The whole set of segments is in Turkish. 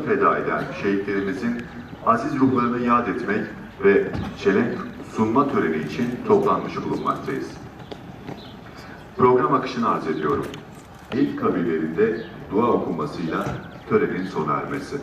feda eden şehitlerimizin aziz ruhlarını yad etmek ve çelenk sunma töreni için toplanmış bulunmaktayız. Program akışını arz ediyorum. İlk kabirlerinde dua okunmasıyla törenin sona ermesi.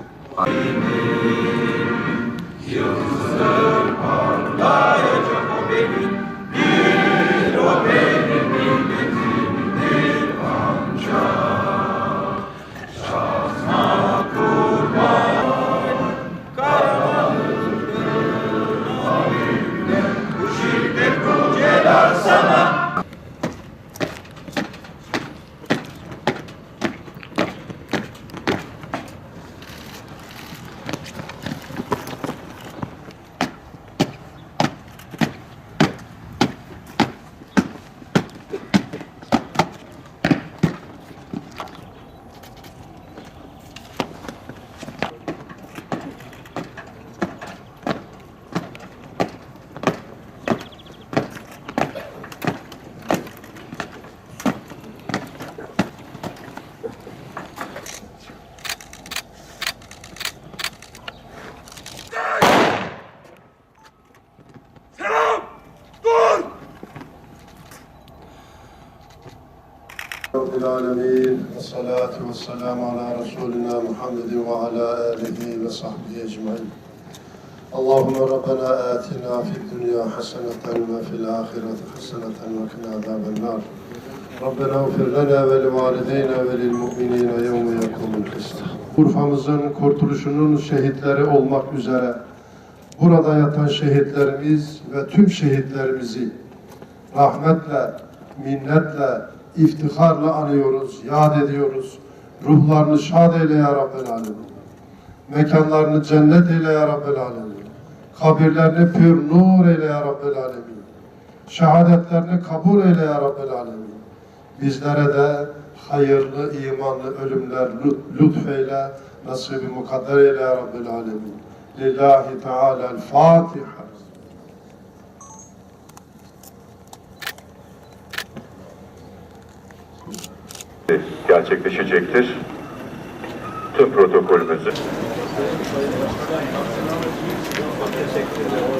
Rabbil Alemin. Salatu ve selamu ala Resulina Muhammedin ve ala alihi ve sahbihi ecmain. Allahümme Rabbena atina fid dünya haseneten ve fil ahireti haseneten ve kina azaben nar. Rabbena ufir lana ve li valideyne ve lil mu'minine yevme yekumul hesab. Urfa'mızın kurtuluşunun şehitleri olmak üzere burada yatan şehitlerimiz ve tüm şehitlerimizi rahmetle, minnetle, iftiharla anıyoruz, yad ediyoruz. Ruhlarını şad eyle ya Rabbel Alemin. Mekanlarını cennet eyle ya Rabbel Alemin. Kabirlerini pür nur eyle ya Rabbel Alemin. Şehadetlerini kabul eyle ya Rabbel Alemin. Bizlere de hayırlı, imanlı ölümler lüt- lütfeyle, nasibi mukadder eyle ya Rabbel Alemin. Lillahi Teala'l-Fatiha. gerçekleşecektir. Tüm protokolümüzü Teşekkür ederim.